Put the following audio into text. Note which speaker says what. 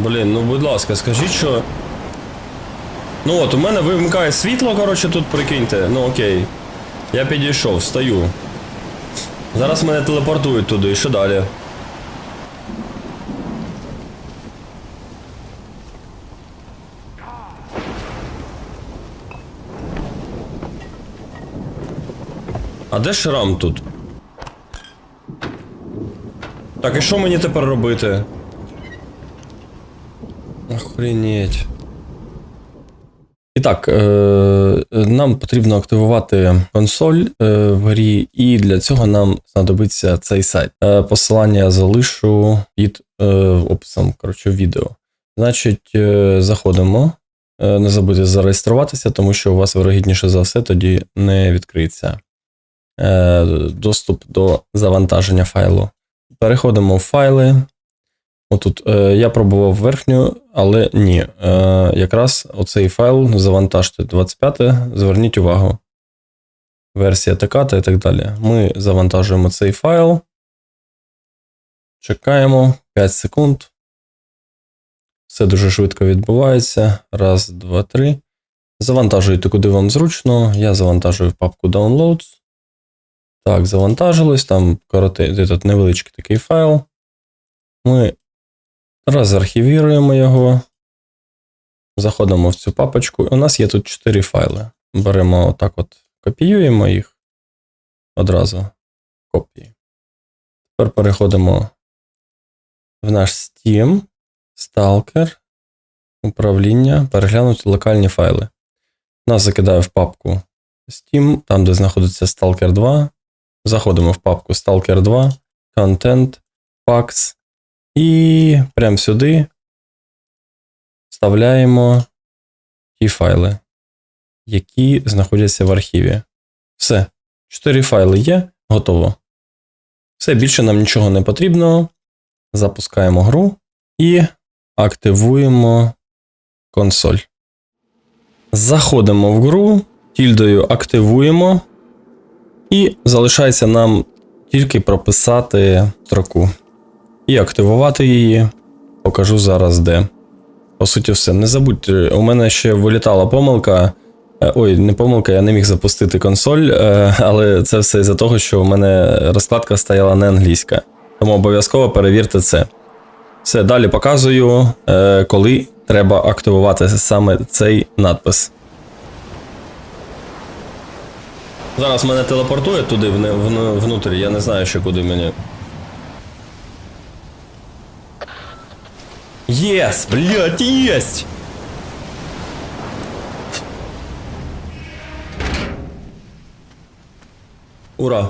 Speaker 1: Блін, ну будь ласка, скажіть, що. Ну от, у мене вимикає світло, коротше, тут прикиньте. Ну окей. Я підійшов, встаю. Зараз мене телепортують туди, що далі? А де шрам тут? Так, і що мені тепер робити? Охренеть. І так, е, нам потрібно активувати консоль е, в грі, і для цього нам знадобиться цей сайт. Е, посилання залишу під описом коротше, відео. Значить, заходимо. Не забудьте зареєструватися, тому що у вас вирогідніше за все тоді не відкриється доступ до завантаження файлу. Переходимо в файли. Отут е, я пробував верхню, але ні. Е, якраз оцей файл завантажте 25, зверніть увагу. Версія така та і так далі. Ми завантажуємо цей файл. Чекаємо 5 секунд. Все дуже швидко відбувається. Раз, два, три. Завантажуйте, куди вам зручно. Я завантажую в папку Downloads. Так, завантажилось, там коротий, невеличкий такий файл. Ми розархівіруємо його. Заходимо в цю папочку. У нас є тут 4 файли. Беремо отак от, копіюємо їх одразу. Копії. Тепер переходимо в наш Steam, Stalker, управління, переглянути локальні файли. Нас закидає в папку Steam, там, де знаходиться Stalker 2. Заходимо в папку Stalker 2, Content, Packs. І прямо сюди вставляємо ті файли, які знаходяться в архіві. Все. Чотири файли є, готово. Все, більше нам нічого не потрібно. Запускаємо гру і активуємо консоль. Заходимо в гру, тільдою активуємо. І залишається нам тільки прописати строку. І активувати її. Покажу зараз де. По суті, все. Не забудьте, у мене ще вилітала помилка. Е, Ой, не помилка, я не міг запустити консоль, е, але це все із-за того, що у мене розкладка стояла не англійська. Тому обов'язково перевірте це. Все, далі показую, е, коли треба активувати саме цей надпис. Зараз мене телепортує туди внутрі, я не знаю ще куди мені. Єс, блядь, єсть! Ура!